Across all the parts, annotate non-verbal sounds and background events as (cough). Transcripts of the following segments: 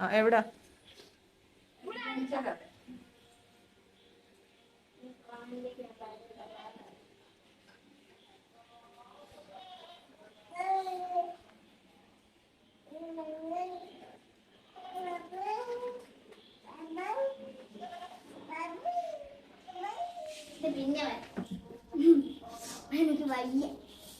ആ, എവിടാ പിന്നെ. എനിക്ക് വയ്യ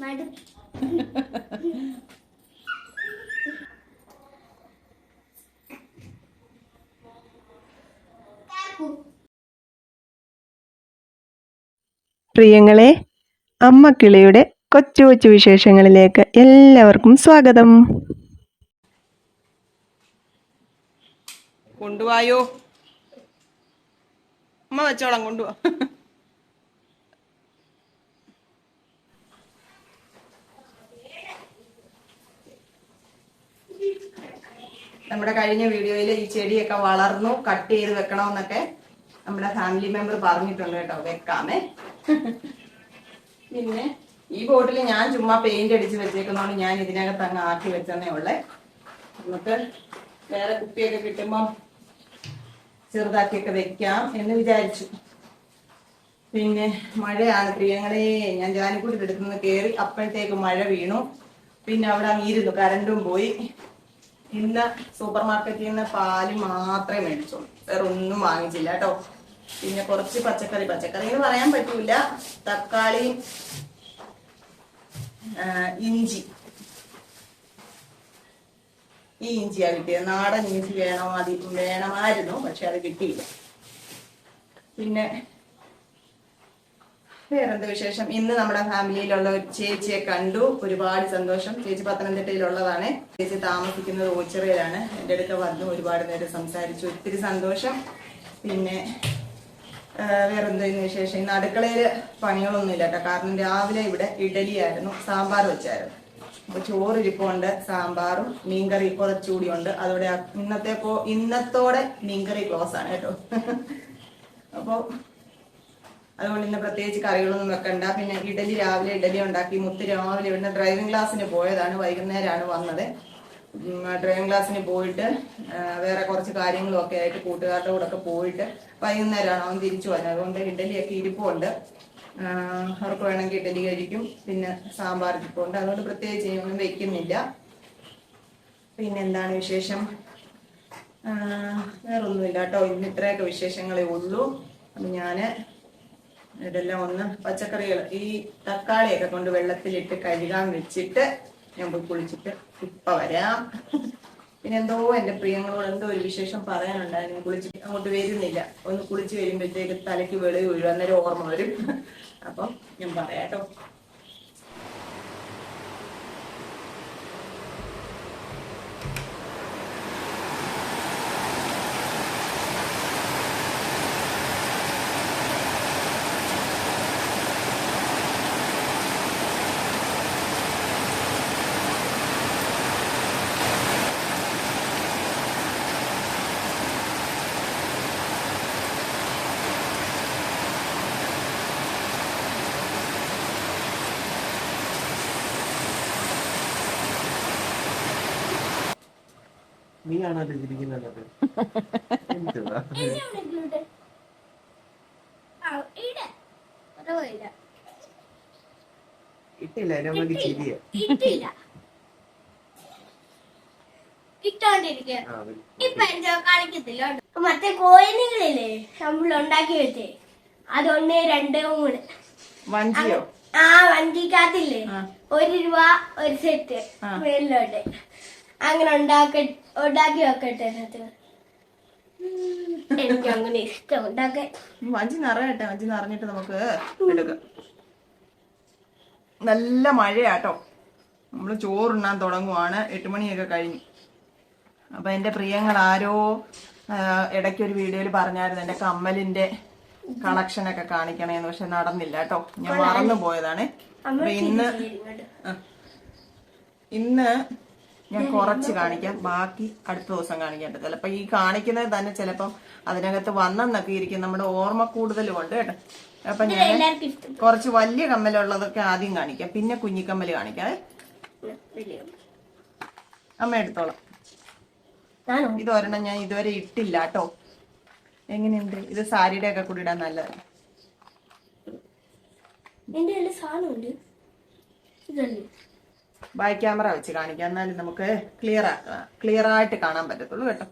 മടു (laughs) പ്രിയങ്ങളെ അമ്മ കിളിയുടെ കൊച്ചു കൊച്ചു വിശേഷങ്ങളിലേക്ക് എല്ലാവർക്കും സ്വാഗതം. കൊണ്ടുപോയോ അമ്മ വെച്ചോളാം കൊണ്ടുപോ നമ്മുടെ കഴിഞ്ഞ വീഡിയോയിൽ ഈ ചെടിയൊക്കെ വളർന്നു കട്ട് ചെയ്ത് വെക്കണമെന്നൊക്കെ നമ്മുടെ ഫാമിലി മെമ്പർ പറഞ്ഞിട്ടുണ്ട് കേട്ടോ വെക്കാമേ. പിന്നെ ഈ ബോട്ടിൽ ഞാൻ ചുമ്മാ പെയിന്റ് അടിച്ച് വെച്ചേക്കുന്നതുകൊണ്ട് ഞാൻ ഇതിനകത്ത് അങ്ങ് ആക്കി വെച്ചെന്നേ ഉള്ളേ. നമുക്ക് വേറെ കുപ്പിയൊക്കെ കിട്ടുമ്പം ചെറുതാക്കിയൊക്കെ വെക്കാം എന്ന് വിചാരിച്ചു. പിന്നെ മഴയാണ് പ്രിയങ്ങളെ ഞാൻ ജാനിക്കൂട്ടിൽ എടുക്കുന്നത് കയറി അപ്പോഴത്തേക്ക് മഴ വീണു. പിന്നെ അവിടെ അങ്ങീരുന്നു കരണ്ടും പോയി. ഇന്ന് സൂപ്പർ മാർക്കറ്റിൽ നിന്ന് പാൽ മാത്രമേ മേടിച്ചുള്ളൂ വേറെ ഒന്നും വാങ്ങിച്ചില്ല കേട്ടോ. പിന്നെ കുറച്ച് പച്ചക്കറി പച്ചക്കറി എന്ന് പറയാൻ പറ്റൂല. തക്കാളി ഇഞ്ചി. ഈ ഇഞ്ചിയാ കിട്ടിയത് നാടൻ ഇഞ്ചി വേണോ അതി വേണമായിരുന്നു പക്ഷെ അത് കിട്ടിയില്ല. പിന്നെ വേറെന്ത് വിശേഷം? ഇന്ന് നമ്മുടെ ഫാമിലിയിലുള്ള ഒരു ചേച്ചിയെ കണ്ടു. ഒരുപാട് സന്തോഷം. ചേച്ചി പത്തനംതിട്ടയിലുള്ളതാണ്. ചേച്ചി താമസിക്കുന്നത് ഓച്ചിറയിലാണ്. എന്റെ അടുത്ത് വന്നു ഒരുപാട് നേരം സംസാരിച്ചു. ഒത്തിരി സന്തോഷം. പിന്നെ ആ, വേറെന്തെങ്കിലും വിശേഷം? ഇന്ന് അടുക്കളയിൽ പണികളൊന്നും ഇല്ല കേട്ടോ. കാരണം രാവിലെ ഇവിടെ ഇഡലിയായിരുന്നു സാമ്പാർ വെച്ചായിരുന്നു. അപ്പൊ ചോറ് ഇരിപ്പുണ്ട് സാമ്പാറും മീൻകറി കുറച്ചുകൂടി ഉണ്ട് അതോടെ ഇന്നത്തെ പോ- ഇന്നത്തോടെ മീൻകറി ക്ലോസ് ആണ് കേട്ടോ. അപ്പോൾ അതുകൊണ്ട് ഇന്ന് പ്രത്യേകിച്ച് കറികളൊന്നും വെക്കണ്ട. പിന്നെ ഇഡലി രാവിലെ ഇഡലി ഉണ്ടാക്കി. മുത്ത് രാവിലെ ഇവിടുന്ന് ഡ്രൈവിംഗ് ക്ലാസ്സിന് പോയതാണ്. വൈകുന്നേരമാണ് വന്നത്. ഡ്രൈവിംഗ് ക്ലാസ്സിന് പോയിട്ട് വേറെ കുറച്ച് കാര്യങ്ങളും ഒക്കെ ആയിട്ട് കൂട്ടുകാരുടെ കൂടെ ഒക്കെ പോയിട്ട് വൈകുന്നേരമാണ് അവൻ തിരിച്ചു വന്നത്. അതുകൊണ്ട് ഇഡലിയൊക്കെ ഇരിപ്പുണ്ട്. അവർക്ക് വേണമെങ്കിൽ ഇഡലി കഴിക്കും പിന്നെ സാമ്പാർ ഇരിപ്പുണ്ട്. അതുകൊണ്ട് പ്രത്യേകിച്ച് ഒന്നും വെക്കുന്നില്ല. പിന്നെ എന്താണ് വിശേഷം വേറൊന്നുമില്ല കേട്ടോ. ഇന്ന് ഇത്രയൊക്കെ വിശേഷങ്ങളേ ഉള്ളൂ. അപ്പൊ ഞാൻ ഇതെല്ലാം ഒന്ന് പച്ചക്കറികൾ ഈ തക്കാളിയൊക്കെ കൊണ്ട് വെള്ളത്തിലിട്ട് കഴുകാൻ വെച്ചിട്ട് ഞാൻ പോയി കുളിച്ചിട്ട് ഇപ്പൊ വരാം. പിന്നെ എന്തോ എന്റെ പ്രിയങ്ങളോട് എന്തോ ഒരു വിശേഷം പറയാനുണ്ടായിരുന്നു. കുളിച്ചിട്ട് അങ്ങോട്ട് വരുന്നില്ല. ഒന്ന് കുളിച്ച് വരുമ്പോഴത്തേക്ക് തലയ്ക്ക് വെളി വീഴും. അന്നേരം ഓർമ്മ വരും. അപ്പം ഞാൻ പറയാട്ടോ. ഒരു- ഇപ്പൊ ഇട്ടില്ല കളിക്കത്തില്ല കേട്ടോ. മറ്റേ കോയിനുകളില്ലേ നമ്മൾ ഉണ്ടാക്കി വെച്ചേ. അതൊന്ന് രണ്ട് മൂന്ന്. ആ വണ്ടിക്കകത്തില്ലേ ആ. ഒരു രൂപ ഒരു സെറ്റ്. മേലിലോട്ട് അങ്ങനെ ഉണ്ടാക്കി ഉണ്ടാക്കി വെക്കട്ടെ എനിക്ക് അങ്ങനെ ഇഷ്ടം. ഉണ്ടാക്കാൻ. വഞ്ചി നിറയട്ടെ വഞ്ചി നിറഞ്ഞിട്ട് നമുക്ക് എടുക്കാം. നല്ല മഴയാട്ടോ. നമ്മൾ ചോറുണ്ണാൻ തുടങ്ങുവാണ്. എട്ട് മണിയൊക്കെ കഴിഞ്ഞു. അപ്പൊ എന്റെ പ്രിയങ്ങൾ ആരോ ഇടയ്ക്കൊരു ഇടയ്ക്ക് ഒരു വീഡിയോയിൽ പറഞ്ഞായിരുന്നു എന്റെ കമ്മലിന്റെ കളക്ഷൻ ഒക്കെ കാണിക്കണേന്ന്. പക്ഷെ നടന്നില്ല കേട്ടോ. ഞാൻ മറന്നു പോയതാണ് ഇന്ന് ഇന്ന് ഞാൻ കുറച്ച് കാണിക്കാം. ബാക്കി അടുത്ത ദിവസം കാണിക്കാം കേട്ടോ ചിലപ്പോ ഈ കാണിക്കുന്നത് തന്നെ ചിലപ്പം അതിനകത്ത് വന്നെന്നൊക്കെ ഇരിക്കും. നമ്മുടെ ഓർമ്മ കൂടുതലും ഉണ്ട് കേട്ടോ. അപ്പൊ ഞാൻ കുറച്ച് വലിയ കമ്മലുള്ളതൊക്കെ ആദ്യം കാണിക്കാം. പിന്നെ കുഞ്ഞിക്കമ്മൽ കാണിക്കാം? അമ്മ എടുത്തോളാം. ഇത് ഒരെണ്ണം ഞാൻ ഇതുവരെ ഇട്ടില്ല കേട്ടോ. എങ്ങനെയുണ്ട്? ഇത് സാരിയുടെ ഒക്കെ കൂടി ഇടാൻ നല്ലതാണ് എന്റെ സാധനമുണ്ട്. ഇതല്ലേ? ബാക്ക് ക്യാമറ വെച്ച് കാണിക്കാം. എന്നാലും നമുക്ക് ക്ലിയർ ക്ലിയർ ആയിട്ട് കാണാൻ പറ്റത്തുള്ളൂ കേട്ടോ.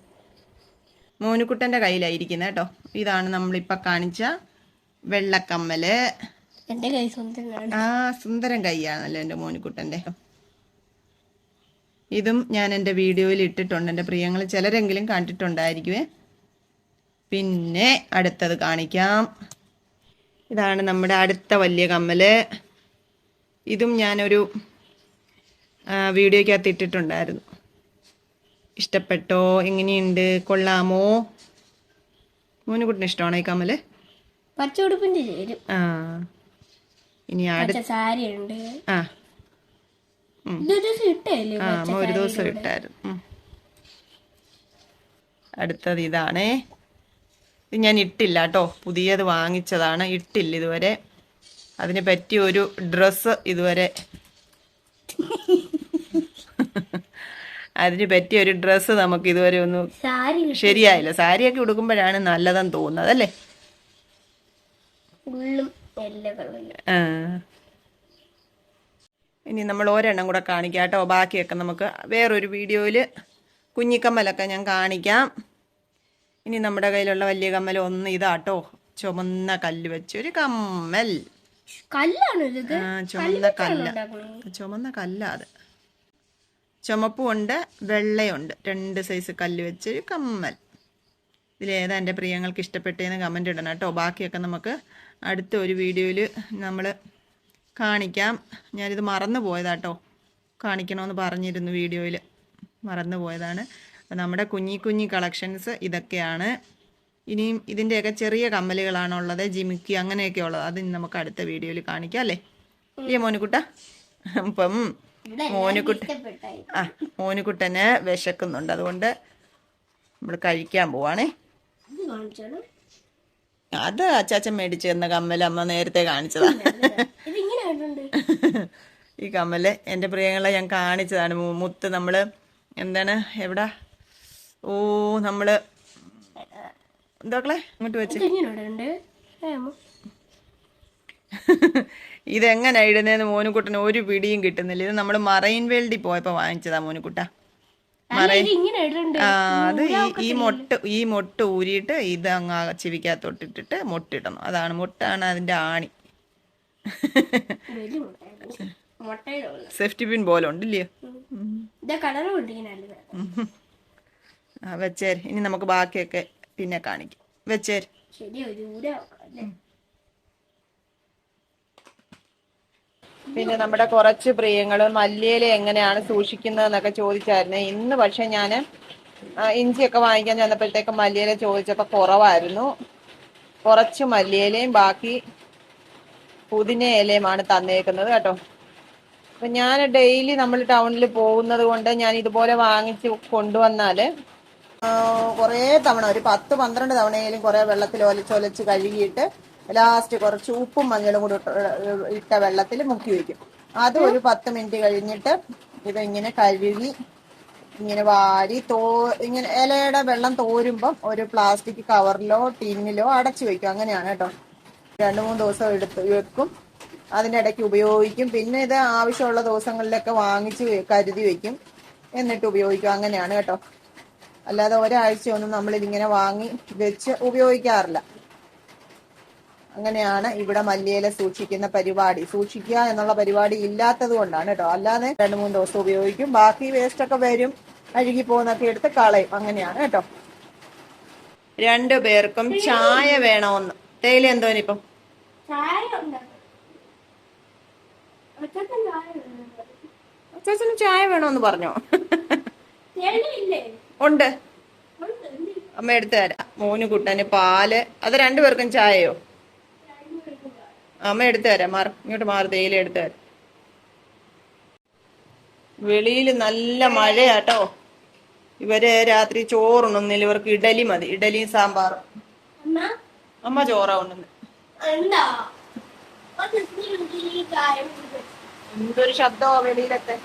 മോനുക്കുട്ടന്റെ കയ്യിലായിരിക്കുന്നത് കേട്ടോ. ഇതാണ് നമ്മളിപ്പോൾ കാണിച്ച വെള്ളക്കമ്മൽ. എന്റെ കൈ സുന്ദരം ആ സുന്ദരം കൈയാണല്ലോ എന്റെ മോനുക്കുട്ടന്റെ ഇതും ഞാൻ എന്റെ വീഡിയോയിൽ ഇട്ടിട്ടുണ്ട്. എന്റെ പ്രിയങ്ങൾ ചിലരെങ്കിലും കണ്ടിട്ടുണ്ടായിരിക്കുവേ. പിന്നെ അടുത്തത് കാണിക്കാം. ഇതാണ് നമ്മുടെ അടുത്ത വലിയ കമ്മൽ ഇതും ഞാനൊരു വീഡിയോയ്ക്കകത്ത് ഇട്ടിട്ടുണ്ടായിരുന്നു. ഇഷ്ടപ്പെട്ടോ? എങ്ങനെയുണ്ട്? കൊള്ളാമോ? മോനുകുട്ടിന് ഇഷ്ടമാണോ ഈ കമ്മൽ? പച്ചയുടുപ്പിന്റെ ചേരും. ആ. ഇനി ആ. അമ്മ ഒരു ദിവസം ഇട്ടായിരുന്നു. അടുത്തത് ഇതാണേ. ഇത് ഞാൻ ഇട്ടില്ല കേട്ടോ. പുതിയത് വാങ്ങിച്ചതാണ്. ഇട്ടില്ല ഇതുവരെ. അതിനെ പറ്റിയ ഒരു ഡ്രസ്സ് ഇതുവരെ. (laughs) അതിന് പറ്റിയ ഒരു ഡ്രസ്സ് നമുക്ക് ഇതുവരെ ഒന്നും ശരിയായില്ല. സാരിയൊക്കെ ഉടുക്കുമ്പോഴാണ് നല്ലതെന്ന് തോന്നുന്നത് അല്ലേ? ഇനി നമ്മൾ ഒരെണ്ണം കൂടെ കാണിക്കാം കേട്ടോ. ബാക്കിയൊക്കെ നമുക്ക് വേറൊരു വീഡിയോയിൽ കുഞ്ഞിക്കമ്മലൊക്കെ ഞാൻ കാണിക്കാം. ഇനി നമ്മുടെ കയ്യിലുള്ള വലിയ കമ്മൽ ഒന്ന് ഇതാട്ടോ ചുമന്ന കല്ല് വെച്ചൊരു കമ്മൽ. കല്ലാണ് ചുമന്ന കല്ല ചുമന്ന കല്ല അത്. ചുമപ്പുണ്ട് വെള്ളയുണ്ട്. രണ്ട് സൈസ് കല്ല് വെച്ചൊരു കമ്മൽ. ഇതിലേതാ എന്റെ പ്രിയങ്ങൾക്ക് ഇഷ്ടപ്പെട്ടതെന്ന് കമന്റ് ഇടണം കേട്ടോ. ബാക്കിയൊക്കെ നമുക്ക് അടുത്ത ഒരു വീഡിയോയിൽ നമ്മൾ കാണിക്കാം. ഞാനിത് മറന്നു പോയതാട്ടോ കാണിക്കണമെന്ന് പറഞ്ഞിരുന്നു വീഡിയോയിൽ മറന്നു പോയതാണ്. നമ്മുടെ കുഞ്ഞി കുഞ്ഞി കളക്ഷൻസ് ഇതൊക്കെയാണ്. ഇനിയും ഇതിന്റെയൊക്കെ ചെറിയ കമ്മലുകളാണുള്ളത്. ജിമിക്കി അങ്ങനെയൊക്കെ ഉള്ളത് അത് നമുക്ക് അടുത്ത വീഡിയോയിൽ കാണിക്കാം അല്ലേ? ഇല്ലേ മോനുകുട്ട അപ്പം മോനുകുട്ട ആ മോനുകുട്ടന് വിശക്കുന്നുണ്ട്. അതുകൊണ്ട് നമ്മൾ കഴിക്കാൻ പോവാണേ. അത് അച്ചാച്ചൻ മേടിച്ചു തന്ന കമ്മൽ അമ്മ നേരത്തെ കാണിച്ചതാ. ഈ കമ്മൽ എന്റെ പ്രിയങ്ങളെ ഞാൻ കാണിച്ചതാണ്. മുത്ത് നമ്മൾ എന്താണ്? എവിടെ? ഓ നമ്മൾ എന്താക്കളെ ഇങ്ങോട്ട് വെച്ച് ഇത് ഇങ്ങനെ ഉണ്ട് ഏമോ (laughs) ഇതെങ്ങനെ ഇടുന്നതെന്ന് മോനുകുട്ടന് ഒരു പിടിയും കിട്ടുന്നില്ല. ഇത് നമ്മൾ മറൈൻ വേൾഡിൽ പോയപ്പോ വാങ്ങിച്ചതാ മോനുകുട്ട. മറൈൻ ആ അത് ഈ മൊട്ട് ഈ മൊട്ട് ഊരിയിട്ട് ഇത് അങ്ങ് ചെവിക്കകത്തോട്ടിട്ടിട്ട് മൊട്ടിടണം. അതാണ് മൊട്ടാണ് അതിന്റെ ആണി. സേഫ്റ്റി പിൻ പോലെ ഉണ്ടില്ലയോ ഇതാ കളറും ഉണ്ട് ഇങ്ങനെ നല്ലത് ആ വെച്ചേര്. ഇനി നമുക്ക് ബാക്കിയൊക്കെ പിന്നെ കാണിക്കും. വെച്ചേര്. ശരി ഒരു ഊര അല്ലേ പിന്നെ നമ്മുടെ കുറച്ച് പ്രിയങ്ങൾ മല്ലിയില എങ്ങനെയാണ് സൂക്ഷിക്കുന്നത് എന്നൊക്കെ ചോദിച്ചായിരുന്നു. ഇന്ന് പക്ഷെ ഞാൻ ഇഞ്ചിയൊക്കെ വാങ്ങിക്കാൻ ചെന്നപ്പോഴത്തേക്ക് മല്ലിയില ചോദിച്ചപ്പോൾ കുറവായിരുന്നു. കുറച്ച് മല്ലിയിലയും ബാക്കി പുതിന ഇലയുമാണ് തന്നേക്കുന്നത് കേട്ടോ. അപ്പൊ ഞാൻ ഡെയിലി നമ്മൾ ടൗണിൽ പോകുന്നത് കൊണ്ട് ഞാൻ ഇതുപോലെ വാങ്ങിച്ച് കൊണ്ടുവന്നാൽ കുറേ തവണ ഒരു പത്ത് പന്ത്രണ്ട് തവണയിലും കുറെ വെള്ളത്തിൽ ഒലച്ചൊലച്ച് കഴുകിയിട്ട് ലാസ്റ്റ് കുറച്ച് ഉപ്പും മഞ്ഞളും കൂടി ഇട്ട- വെള്ളത്തിൽ മുക്കി വെക്കും അത് ഒരു പത്ത് മിനിറ്റ് കഴിഞ്ഞിട്ട് ഇതിങ്ങനെ കഴുകി ഇങ്ങനെ വാരി തോ ഇങ്ങനെ ഇലയുടെ വെള്ളം തോരുമ്പം ഒരു പ്ലാസ്റ്റിക് കവറിലോ ടിന്നിലോ അടച്ചു വെക്കും. അങ്ങനെയാണ് കേട്ടോ. രണ്ട് മൂന്ന് ദിവസം എടുത്ത് വെക്കും. അതിന്റെ ഇടയ്ക്ക് ഉപയോഗിക്കും. പിന്നെ ഇത് ആവശ്യമുള്ള ദിവസങ്ങളിലൊക്കെ വാങ്ങിച്ച് കരുതി വെക്കും. എന്നിട്ട് ഉപയോഗിക്കും. അങ്ങനെയാണ് കേട്ടോ. അല്ലാതെ ഒരാഴ്ചയൊന്നും നമ്മളിതിങ്ങനെ വാങ്ങി വെച്ച് ഉപയോഗിക്കാറില്ല. അങ്ങനെയാണ് ഇവിടെ മല്ലിയില സൂക്ഷിക്കുന്ന പരിപാടി. സൂക്ഷിക്കുക എന്നുള്ള പരിപാടി ഇല്ലാത്തത് കൊണ്ടാണ് കേട്ടോ. അല്ലാതെ രണ്ട് മൂന്ന് ദിവസം ഉപയോഗിക്കും. ബാക്കി വേസ്റ്റ് ഒക്കെ വരും. അഴുകി പോകുന്നൊക്കെ എടുത്ത് കളയും. അങ്ങനെയാണ് കേട്ടോ. രണ്ടു പേർക്കും ചായ വേണമെന്ന്. തേയില എന്തോനിപ്പം ചായ ചായ ഉണ്ട്. ചേച്ചന് ചായ വേണമെന്ന് പറഞ്ഞോ? ഉണ്ട്. അമ്മ എടുത്തു തരാം. മോന് കുട്ടന് പാൽ. അത് രണ്ടുപേർക്കും ചായയോ? അമ്മ എടുത്തു തരാം. മാറി. ഇങ്ങോട്ട് മാറി. തേയില എടുത്തു തരാം. വെളിയിൽ നല്ല മഴയാട്ടോ. ഇവർ രാത്രി ചോറുണ്ണുന്നില്ല. ഇവർക്ക് ഇഡലി മതി. ഇഡലിയും സാമ്പാറും. അമ്മ, ചോറാ ഉണ്ണുന്നത്. എന്തൊരു ശബ്ദമോ വെളിയിലത്തെ?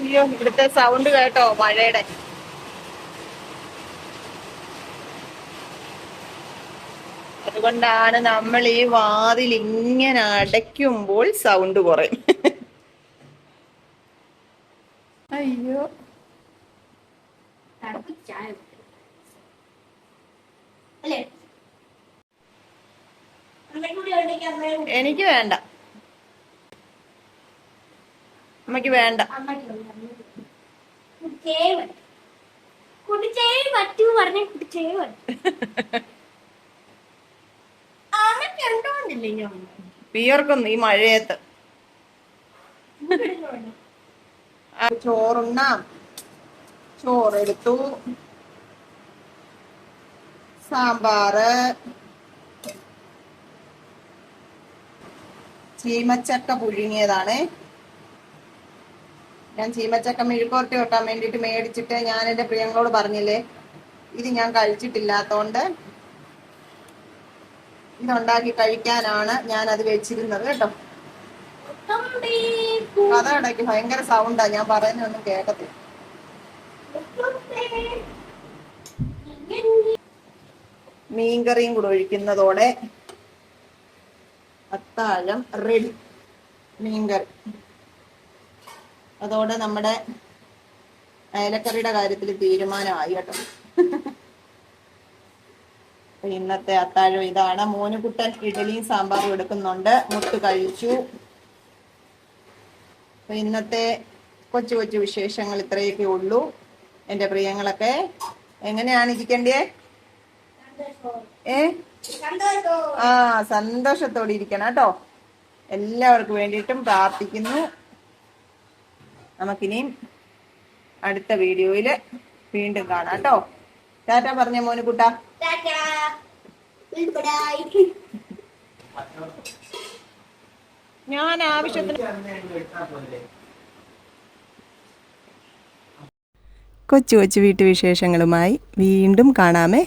അയ്യോ ഇവിടുത്തെ സൗണ്ട് കേട്ടോ മഴയുടെ. അതുകൊണ്ടാണ് നമ്മൾ ഈ വാതിൽ ഇങ്ങനെ അടയ്ക്കുമ്പോൾ സൗണ്ട് കുറയും. അയ്യോ. എനിക്ക് വേണ്ട. അമ്മയ്ക്ക് വേണ്ട. കുടിച്ചേ പറ്റൂ പറഞ്ഞ കുടിച്ചേ പറ്റൂ. അമ്മയ്ക്ക് ഉണ്ടോണ്ടില്ലേ ഞാൻ? ഈ മഴയത്ത്. ചോറുണ്ണാം. ചോറെടുത്തു. സാമ്പാറ് ചീമച്ചക്ക പുഴുങ്ങിയതാണ്. ഞാൻ ചീമച്ചക്ക മെഴുക്കോർട്ടി വെട്ടാൻ വേണ്ടിയിട്ട് മേടിച്ചിട്ട് ഞാൻ എന്റെ പ്രിയങ്ങളോട് പറഞ്ഞില്ലേ ഇത് ഞാൻ കഴിച്ചിട്ടില്ലാത്തോണ്ട് ഇതുണ്ടാക്കി കഴിക്കാനാണ് ഞാൻ അത് വെച്ചിരുന്നത് കേട്ടോ. കഥ ഭയങ്കര സൗണ്ടാ ഞാൻ പറയുന്നൊന്നും കേൾക്കത്തില്ല കുട്ടേ. മീൻകറിയും കൂടെ ഒഴിക്കുന്നതോടെ അത്താഴം റെഡി മീൻകറി. അതോടെ നമ്മുടെ അയലക്കറിയുടെ കാര്യത്തിൽ തീരുമാനമായി കേട്ടോ. ഇന്നത്തെ അത്താഴം ഇതാണ്. മോനുകുട്ടൻ ഇഡലിയും സാമ്പാറും എടുക്കുന്നുണ്ട്. മുട്ട് കഴിച്ചു. ഇന്നത്തെ കൊച്ചു കൊച്ചു വിശേഷങ്ങൾ ഇത്രയൊക്കെ ഉള്ളൂ. എന്റെ പ്രിയങ്ങളൊക്കെ എങ്ങനെയാണ് ഇരിക്കണ്ടേ. ഏ. ആ സന്തോഷത്തോടെ ഇരിക്കണം കേട്ടോ. എല്ലാവർക്കും വേണ്ടിയിട്ടും പ്രാർത്ഥിക്കുന്നു. നമുക്കിനിയും അടുത്ത വീഡിയോയിൽ വീണ്ടും കാണാം കേട്ടോ. ടാറ്റ പറഞ്ഞ മോനുകുട്ട ടാറ്റാ. ഞാൻ ആവശ്യത്തിന് കൊച്ചു കൊച്ചു വീട്ടുവിശേഷങ്ങളുമായി വീണ്ടും കാണാമേ